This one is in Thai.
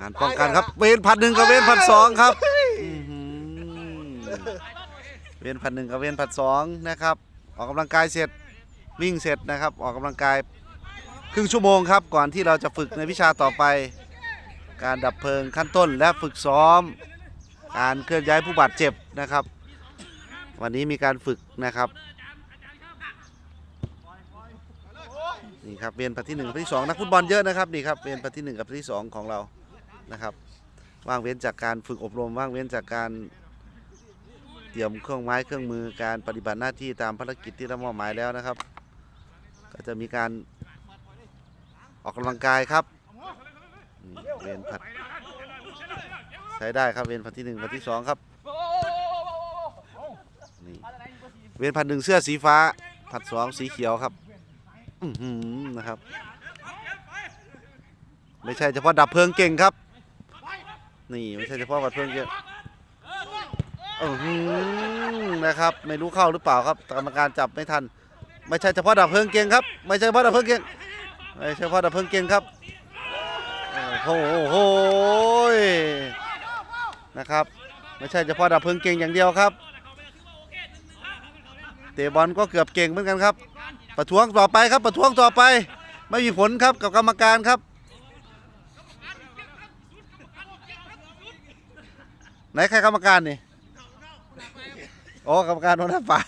งานป้องกันครับ เวนพันหนึ่งกับเวนพันสองครับอื้อหือเวนพันหนึ่งกับเวนพันสองนะครับ ออกกำลังกายเสร็จวิ่งเสร็จนะครับ ออกกำลังกายครึ่งชั่วโมงครับ ก่อนที่เราจะฝึกในวิชาต่อไป การดับเพลิงขั้นต้นและฝึกซ้อม การเคลื่อนย้ายผู้บาดเจ็บนะครับ วันนี้มีการฝึกนะครับนี่ครับเวรพันที่หนึ่งพันที่สองนักฟุตบอลเยอะนะครับนี่ครับเวรพันที่หนึ่งกับพันที่สองของเรา นะครับ ว่างเว้นจากการฝึกอบรม ว่างเว้นจากการเตรียมเครื่องไม้เครื่องมือการปฏิบัติหน้าที่ตามภารกิจที่เรามอบหมายแล้วนะครับ ก็จะมีการออกกำลังกายครับเวรพัดใช้ได้ครับเวรพันที่หนึ่งพันที่สองครับนี่เวรพันหนึ่งเสื้อสีฟ้า ผัดสองสีเขียวครับอืนะครับ ไม่ใช่เฉพาะดับเพลิงเก่งครับ นี่ไม่ใช่เฉพาะดับเพลิงเก่งอือหือนะครับ ไม่รู้เข้าหรือเปล่าครับกรรมการจับไม่ทัน ไม่ใช่เฉพาะดับเพลิงเก่งครับ ไม่ใช่เฉพาะดับเพลิงเก่งไม่ใช่เฉพาะดับเพลิงเก่งครับโอ้โหนะครับ ไม่ใช่เฉพาะดับเพลิงเก่งอย่างเดียวครับเตะบอลก็เกือบเก่งเหมือนกันครับ ประท้วงต่อไปครับ ประท้วงต่อไป ไม่มีผลครับกับกรรมการครับ ไหนใครกรรมการนี่โอ้กรรมการโดนหน้าฝ่าย